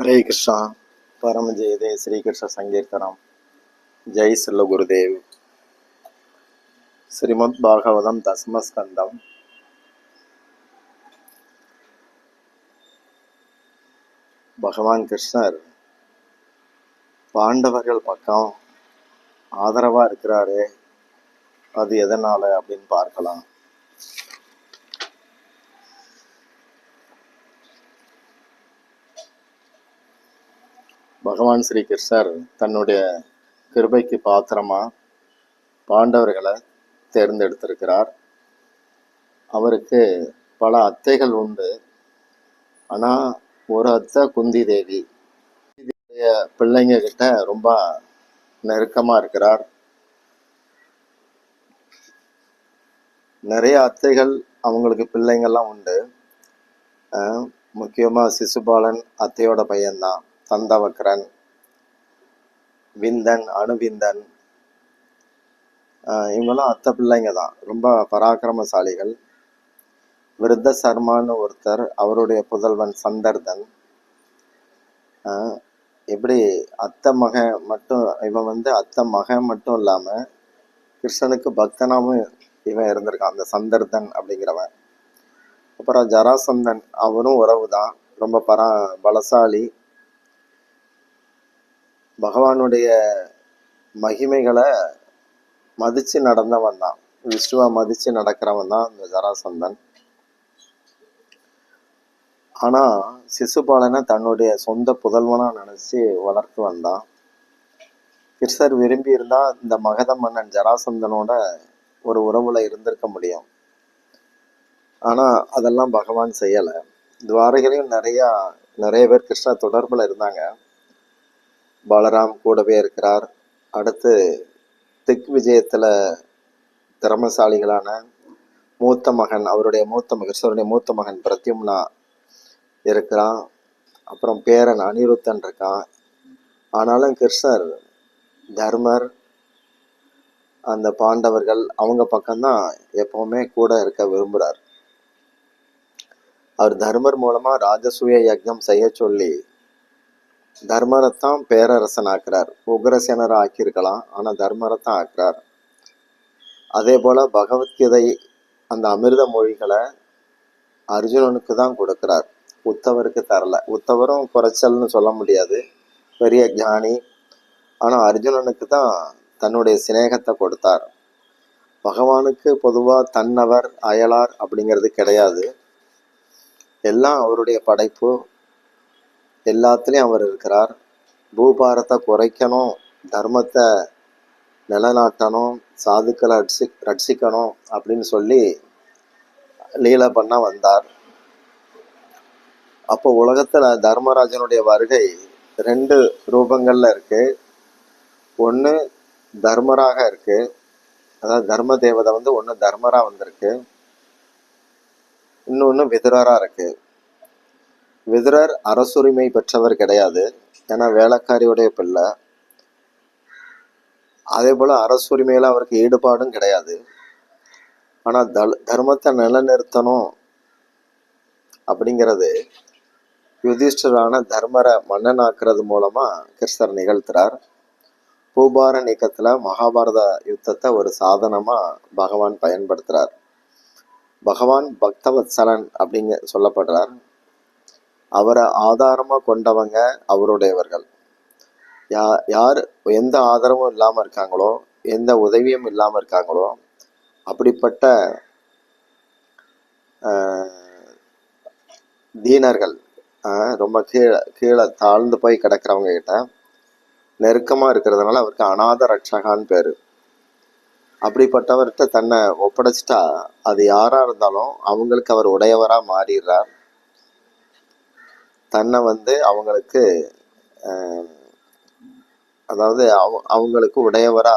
ஹரே கிருஷ்ணா. పరమ జయదే శ్రీకృష్ణ సంకీర్తనం జై శ్రీల గురుదేవ్ శ్రీమద్ భాగవతం దశమస్కందం பகவான் கிருஷ்ணர் பாண்டவர்கள் பக்கம் ஆதரவாக இருக்கிறாரு அது எதனால் அப்படின்னு பார்க்கலாம். பகவான் ஸ்ரீ கிருஷ்ணர் தன்னுடைய கிருபைக்கு பாத்திரமா பாண்டவர்களை தேர்ந்தெடுத்திருக்கிறார். அவருக்கு பல அத்தைகள் உண்டு. ஆனால் ஒரு அத்தை குந்தி தேவி. பிள்ளைங்க கிட்ட ரொம்ப நெருக்கமாக இருக்கிறார். நிறைய அத்தைகள் அவங்களுக்கு பிள்ளைங்கள்லாம் உண்டு. முக்கியமாக சிசுபாலன் அத்தையோட பையன்தான். தந்தவக்கரன் விந்தன் அணுவிந்தன் இவங்கெல்லாம் அத்தை பிள்ளைங்க தான். ரொம்ப பராக்கிரமசாலிகள். விருத்த சர்மான்னு ஒருத்தர் அவருடைய புதல்வன் சந்தர்தன். எப்படி அத்தை மகன் மட்டும் இவன் வந்து அத்தை மகன் மட்டும் இல்லாமல் கிருஷ்ணனுக்கு பக்தனாகவும் இவன் இருந்திருக்கான் அந்த சந்தர்தன் அப்படிங்கிறவன். அப்புறம் ஜராசந்தன் அவனும் உறவு தான் ரொம்ப பரா பலசாலி. பகவானுடைய மகிமைகளை மதிச்சு நடந்தவன் தான். விஷ்ணுவை மதிச்சு நடக்கிறவன் தான் இந்த ஜராசந்தன். ஆனா சிசுபாலனை தன்னுடைய சொந்த புதல்வனா நினச்சி வளர்த்து வந்தான் கிருஷ்ணர் விரும்பி இருந்தால் இந்த மகத மன்னன் ஜராசந்தனோட ஒரு உறவுல இருந்திருக்க முடியும். ஆனா அதெல்லாம் பகவான் செய்யலை. துவாரகையிலும் நிறையா நிறைய பேர் கிருஷ்ண தொடர்பில் இருந்தாங்க. பாலராம் கூடவே இருக்கிறார். அடுத்து திக் விஜயத்துல திறமசாலிகளான மூத்த மகன் அவருடைய மூத்த மகன் கிருஷ்ணருடைய மூத்த மகன் பிரத்யும்னா இருக்கிறான். அப்புறம் பேரன் அனிருத்தன் இருக்கான் ஆனாலும் கிருஷ்ணர் தர்மர் அந்த பாண்டவர்கள் அவங்க பக்கம்தான் எப்பவுமே கூட இருக்க விரும்புகிறார் அவர் தர்மர் மூலமா ராஜசூய யஜ்ஞம் செய்ய சொல்லி தர்மரைத்தான் பேரரசன் ஆக்குறார் உக்ரசேனர் ஆக்கியிருக்கலாம் ஆனா தர்மரைத்தான் ஆக்குறார். அதே போல பகவத்கீதை அந்த அமிர்த மொழிகளை அர்ஜுனனுக்கு தான் கொடுக்கிறார். உத்தவருக்கு தரல. உத்தவரும் குறைச்சல்னு சொல்ல முடியாது. பெரிய ஞானி. ஆனா அர்ஜுனனுக்கு தான் தன்னுடைய சிநேகத்தை கொடுத்தார். பகவானுக்கு பொதுவா தன்னவர் அயலார் அப்படிங்கிறது கிடையாது. எல்லாம் அவருடைய படைப்பு எல்லாத்துலேயும் அவர் இருக்கிறார். பூபாரத்தை குறைக்கணும் தர்மத்தை நிலநாட்டணும் சாதுக்களை ரட்சி ரட்சிக்கணும் அப்படின்னு சொல்லி லீலை பண்ண வந்தார். அப்போ உலகத்தில் தர்மராஜனுடைய வருகை ரெண்டு ரூபங்களில் இருக்கு. ஒன்று தர்மராக இருக்கு. அதாவது தர்ம தேவதை வந்து ஒன்று தர்மராக வந்திருக்கு. இன்னொன்று விதுரராக இருக்குது விதுரர் அரசுரிமை பெற்றவர் கிடையாது. ஏன்னா வேலைக்காரியுடைய பிள்ளை. அதே போல அரசுரிமையில அவருக்கு ஈடுபாடும் கிடையாது. ஆனால் தல் தர்மத்தை நிலைநிறுத்தணும் அப்படிங்கிறது யுதிஷ்டரான தர்மரை மன்னனாக்குறது மூலமா கிருஷ்ணர் நிகழ்த்துறார். பூபார நீக்கத்துல மகாபாரத யுத்தத்தை ஒரு சாதனமா பகவான் பயன்படுத்துறார். பகவான் பக்தவத்சலன் அப்படிங்க சொல்லப்படுறார். அவரை ஆதாரமா கொண்டவங்க அவருடையவர்கள். யா யார் எந்த ஆதரவும் இல்லாம இருக்காங்களோ எந்த உதவியும் இல்லாம இருக்காங்களோ அப்படிப்பட்ட ஆஹ், தீனர்கள் ஆஹ், ரொம்ப கீழே கீழே தாழ்ந்து போய் கிடக்கிறவங்க கிட்ட நெருக்கமா இருக்கிறதுனால அவருக்கு அநாத ரட்சகான்னு பேரு. அப்படிப்பட்டவர்கிட்ட தன்னை ஒப்படைச்சிட்டா அது யாரா இருந்தாலும் அவங்களுக்கு அவர் உடையவரா மாறிடுறார். தன்னை வந்து அவங்களுக்கு ஆஹ், அதாவது அவ அவங்களுக்கு உடையவரா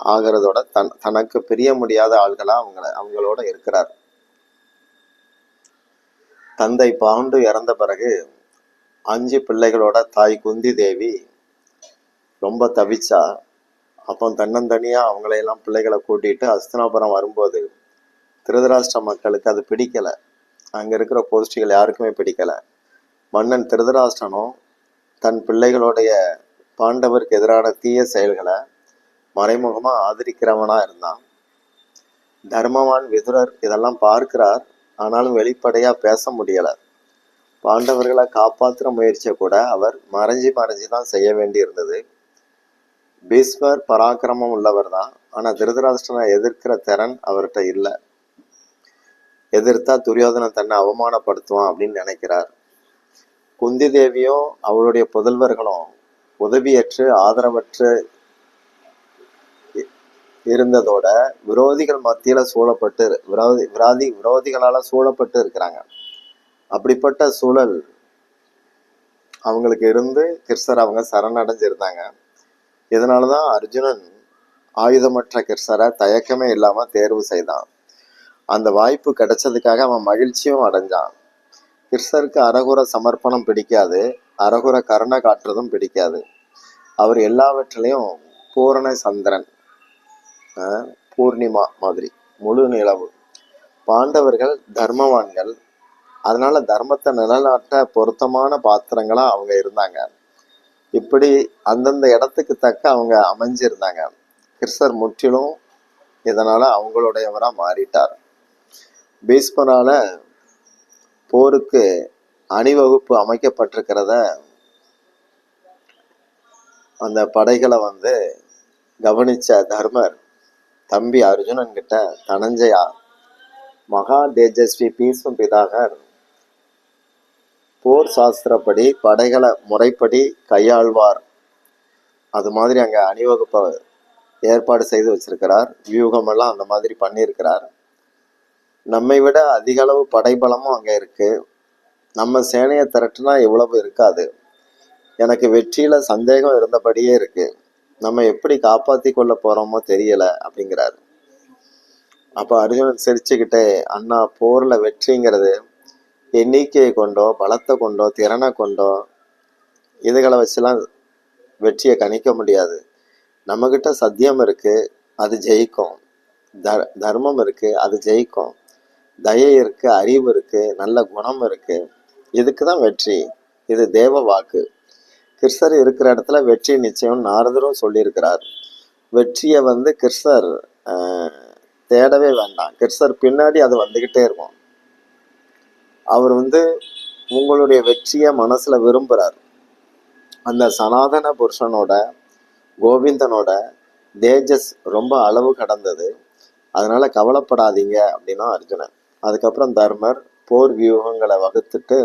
ஆகிறதோட தன் தனக்கு பிரிய முடியாத ஆள்களா அவங்கள அவங்களோட இருக்கிறார். தந்தை பாண்டு இறந்த பிறகு அஞ்சு பிள்ளைகளோட தாய் குந்தி தேவி ரொம்ப தவிச்சா அப்போ தன்னந்தனியா அவங்களையெல்லாம் பிள்ளைகளை கூட்டிட்டு அஸ்தினாபுரம் வரும்போது திருதராஷ்டிர மக்களுக்கு அது பிடிக்கலை. அங்க இருக்கிற கோஷ்டிகள் யாருக்குமே பிடிக்கல. மன்னன் திருதராஷ்டனும் தன் பிள்ளைகளுடைய பாண்டவருக்கு எதிரான தீய செயல்களை மறைமுகமாக ஆதரிக்கிறவனாக இருந்தான். தர்மவான் விதுரர் இதெல்லாம் பார்க்கிறார். ஆனாலும் வெளிப்படையாக பேச முடியலை. பாண்டவர்களை காப்பாற்றுற முயற்சியை கூட அவர் மறைஞ்சி மறைஞ்சி தான் செய்ய வேண்டி இருந்தது. பீஸ்வர் பராக்கிரமம் உள்ளவர் தான். ஆனால் திருதராஷ்டனை எதிர்க்கிற திறன் அவர்கிட்ட இல்லை. எதிர்த்தா துரியோதனன் தன்னை அவமானப்படுத்துவான் அப்படின்னு நினைக்கிறார். குந்தி தேவியும் அவளுடைய புதல்வர்களும் உதவியற்று ஆதரவற்று இருந்ததோட விரோதிகள் மத்தியில சூழப்பட்டு விரோதி விராதி விரோதிகளால சூழப்பட்டு இருக்கிறாங்க. அப்படிப்பட்ட சூழல் அவங்களுக்கு இருந்து கிருஷ்ணர் அவங்க சரணடைஞ்சிருந்தாங்க. இதனாலதான் அர்ஜுனன் ஆயுதமற்ற கிருஷ்ணரை தயக்கமே இல்லாம தேர்வு செய்தான். அந்த வாய்ப்பு கிடைச்சதுக்காக அவன் மகிழ்ச்சியும் அடைஞ்சான். கிருஷ்ணருக்கு அரகுர சமர்ப்பணம் பிடிக்காது அரகுர கருணை காட்டுறதும் பிடிக்காது. அவர் எல்லாவற்றிலையும் பூரண சந்திரன் பூர்ணிமா மாதிரி முழு நிலவு. பாண்டவர்கள் தர்மவான்கள். அதனால தர்மத்தை நிலநாட்ட பொருத்தமான பாத்திரங்களா அவங்க இருந்தாங்க. இப்படி அந்தந்த இடத்துக்கு தக்க அவங்க அமைஞ்சிருந்தாங்க. கிருஷ்ணர் முற்றிலும் இதனால அவங்களுடையவரா மாறிட்டார். பீஷ்மரால போருக்கு அணிவகுப்பு அமைக்கப்பட்டிருக்கிறத அந்த படைகளை வந்து கவனிச்ச தர்மர் தம்பி அர்ஜுனன் கிட்ட தனஞ்சயா மகா தேஜஸ்வி பீஷ்ம பிதாகர் போர் சாஸ்திரப்படி படைகளை முறைப்படி கையாள்வார். அது மாதிரி அங்கே அணிவகுப்பை ஏற்பாடு செய்து வச்சிருக்கிறார். வியூகமெல்லாம் அந்த மாதிரி பண்ணியிருக்கிறார். நம்மை விட அதிக அளவு படைபலமும் அங்கே இருக்குது நம்ம சேனையை திரட்டினா இவ்வளவு இருக்காது. எனக்கு வெற்றியில் சந்தேகம் இருந்தபடியே இருக்குது நம்ம எப்படி காப்பாற்றி கொள்ள போகிறோமோ தெரியலை அப்படிங்கிறாரு. அப்போ அர்ஜுனன் சிரிச்சுக்கிட்டே அண்ணா போரில் வெற்றிங்கிறது எண்ணிக்கையை கொண்டோ பலத்தை கொண்டோ திறனை கொண்டோ இதுகளை வச்சுலாம் வெற்றியை கணிக்க முடியாது. நம்மக்கிட்ட சத்தியம் இருக்குது அது ஜெயிக்கும். தர் தர்மம் இருக்குது அது ஜெயிக்கும். தயை இருக்கு அறிவு இருக்கு நல்ல குணம் இருக்கு. இதுக்கு தான் வெற்றி. இது தேவ வாக்கு. கிருஷ்ணர் இருக்கிற இடத்துல வெற்றி நிச்சயம் நாரதரும் சொல்லியிருக்கிறார். வெற்றியை வந்து கிருஷ்ணர் தேடவே வேண்டாம். கிருஷ்ணர் பின்னாடி அது வந்துகிட்டே இருக்கும். அவர் வந்து உங்களுடைய வெற்றியை மனசுல விரும்புறார். அந்த சனாதன புருஷனோட கோவிந்தனோட தேஜஸ் ரொம்ப அளவு கடந்தது. அதனால கவலைப்படாதீங்க அப்படின்னா அர்ஜுனன். அதுக்கப்புறம் தர்மர் போர் வியூகங்களை வகுத்துட்டு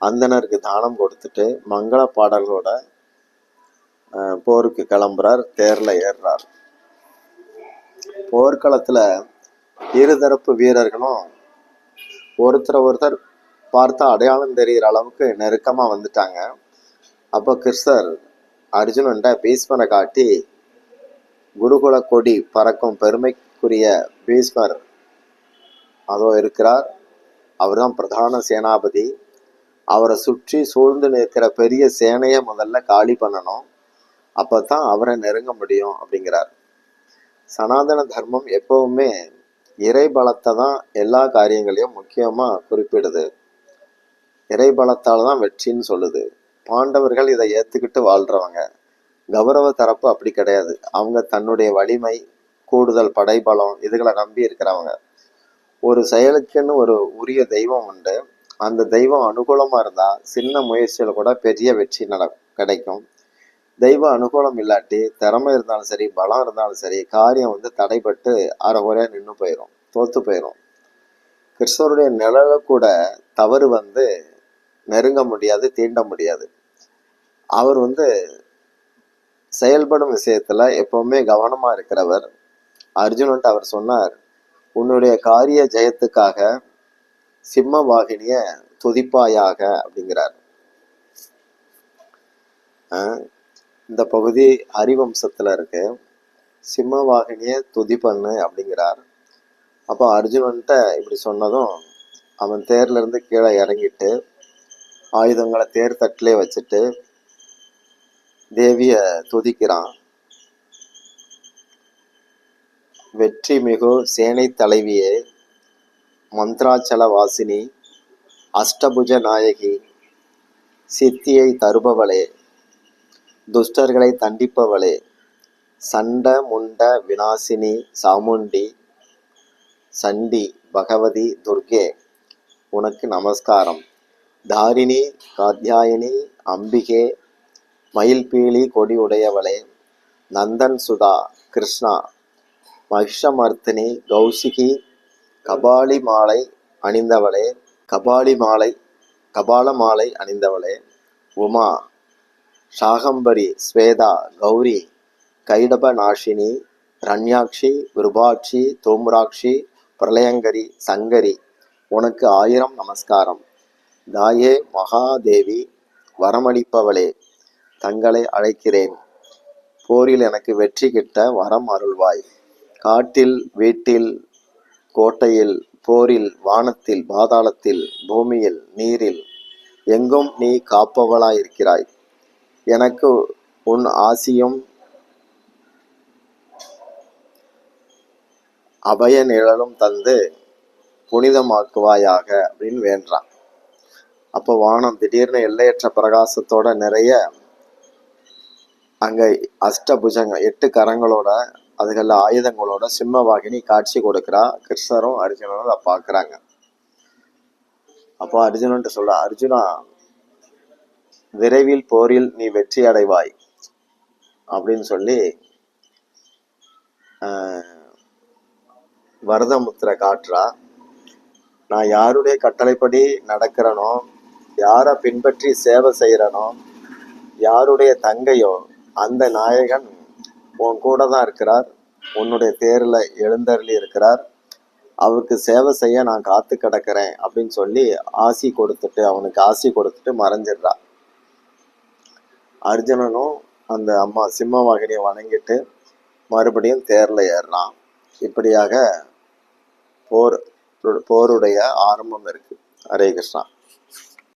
அந்தணருக்கு தானம் கொடுத்துட்டு மங்கள பாடல்களோட அஹ், போருக்கு கிளம்புறார் தேர்ல ஏறுறார். போர்க்களத்துல இருதரப்பு வீரர்களும் ஒருத்தரை ஒருத்தர் பார்த்தா அடையாளம் தெரிகிற அளவுக்கு நெருக்கமா வந்துட்டாங்க. அப்போ கிருஷ்ணர் அர்ஜுனன்ட பீஷ்மரை காட்டி குருகுல கொடி பறக்கும் பெருமைக்குரிய பீஷ்மர் அதோ இருக்கிறார். அவர் தான் பிரதான சேனாபதி. அவரை சுற்றி சூழ்ந்து நிற்கிற பெரிய சேனையை முதல்ல காலி பண்ணணும். அப்போ தான் அவரை நெருங்க முடியும் அப்படிங்கிறார். சனாதன தர்மம் எப்பவுமே இறை பலத்தை தான் எல்லா காரியங்களையும் முக்கியமாக குறிப்பிடுது. இறை பலத்தால் தான் வெற்றின்னு சொல்லுது. பாண்டவர்கள் இதை ஏற்றுக்கிட்டு வாழ்கிறவங்க கௌரவ தரப்பு அப்படி கிடையாது. அவங்க தன்னுடைய வலிமை கூடுதல் படைபலம் இதுகளை நம்பி இருக்கிறவங்க. ஒரு செயலுக்குன்னு ஒரு உரிய தெய்வம் உண்டு. அந்த தெய்வம் அனுகூலமாக இருந்தால் சின்ன முயற்சியில் கூட பெரிய வெற்றி நட கிடைக்கும். தெய்வ அனுகூலம் இல்லாட்டி திறமை இருந்தாலும் சரி பலம் இருந்தாலும் சரி காரியம் வந்து தடைப்பட்டு அறகுறையாக நின்று போயிடும் தோத்து போயிடும் கிறிஸ்தவருடைய நிழல கூட தவறு வந்து நெருங்க முடியாது தீண்ட முடியாது. அவர் வந்து செயல்படும் விஷயத்தில் எப்பவுமே கவனமாக இருக்கிறவர். அர்ஜுனன்ட்டு அவர் சொன்னார் உன்னுடைய காரிய ஜெயத்துக்காக சிம்ம வாகினிய துதிப்பாயாக அப்படிங்கிறார். இந்த பகுதி ஹரிவம்சத்துல இருக்கு. சிம்ம வாகினிய துதி பண்ணு அப்படிங்கிறார். அப்போ அர்ஜுனன்ட்ட இப்படி சொன்னதும் அவன் தேர்ல இருந்து கீழே இறங்கிட்டு ஆயுதங்களை தேர் தட்டிலே வச்சுட்டு தேவிய துதிக்கிறான். வெற்றி மிகு சேனை தலைவியே மந்த்ராச்சல வாசினி அஷ்டபுஜ நாயகி சித்தியை தருபவளே துஷ்டர்களை தண்டிப்பவளே சண்ட முண்ட வினாசினி சாமுண்டி சண்டி பகவதி துர்கே உனக்கு நமஸ்காரம். தாரிணி காத்யாயினி அம்பிகே மயில்பீலி கொடி உடையவளே நந்தன் சுதா கிருஷ்ணா மகிஷமர்த்தினி கௌசிகி கபாலி மாலை அணிந்தவளே கபாலி மாலை கபால மாலை அணிந்தவளே. உமா சாகம்பரி ஸ்வேதா கௌரி கைடப நாஷினி ரண்யாட்சி விருபாட்சி தோமுராட்சி பிரளயங்கரி சங்கரி உனக்கு ஆயிரம் நமஸ்காரம். தாயே மகாதேவி வரமளிப்பவளே தங்களை அழைக்கிறேன். போரில் எனக்கு வெற்றி கிட்ட வரம் அருள்வாய். காட்டில் வீட்டில் கோட்டையில் போரில் வானத்தில் பாதாளத்தில் பூமியில் நீரில் எங்கும் நீ காப்பவளாயிருக்கிறாய். எனக்கு உன் ஆசியும் அபய நிழலும் தந்து புனிதமாக்குவாயாக அப்படின்னு வேண்டான் அப்போ வானம் திடீர்னு எல்லையற்ற பிரகாசத்தோட நிறைய அங்க அஷ்டபுஜங்க எட்டு கரங்களோட அதுகளில் ஆயுதங்களோட சிம்மவாகினி காட்சி கொடுக்குறா. கிருஷ்ணரும் அர்ஜுனரும் அதை பார்க்குறாங்க அப்போ அர்ஜுனன்ட்டு சொல்ற அர்ஜுனா விரைவில் போரில் நீ வெற்றி அடைவாய். அப்படின்னு சொல்லி வரதமுத்திர காட்டுறா. நான் யாருடைய கட்டளைப்படி நடக்கிறனோ யாரை பின்பற்றி சேவை செய்கிறனோ யாருடைய தங்கையோ அந்த நாயகன் உன் கூட தான் இருக்கிறார். உன்னுடைய தேரில் எழுந்தருளி இருக்கிறார். அவருக்கு சேவை செய்ய நான் காத்து கிடக்கிறேன் அப்படின்னு சொல்லி ஆசி கொடுத்துட்டு அவனுக்கு ஆசி கொடுத்துட்டு மறைஞ்சிடுறா. அர்ஜுனனும் அந்த அம்மா சிம்மவாகினியை வணங்கிட்டு மறுபடியும் தேரில் ஏறுறான். இப்படியாக போர் போருடைய ஆரம்பம் இருக்கு. ஹரே கிருஷ்ணா.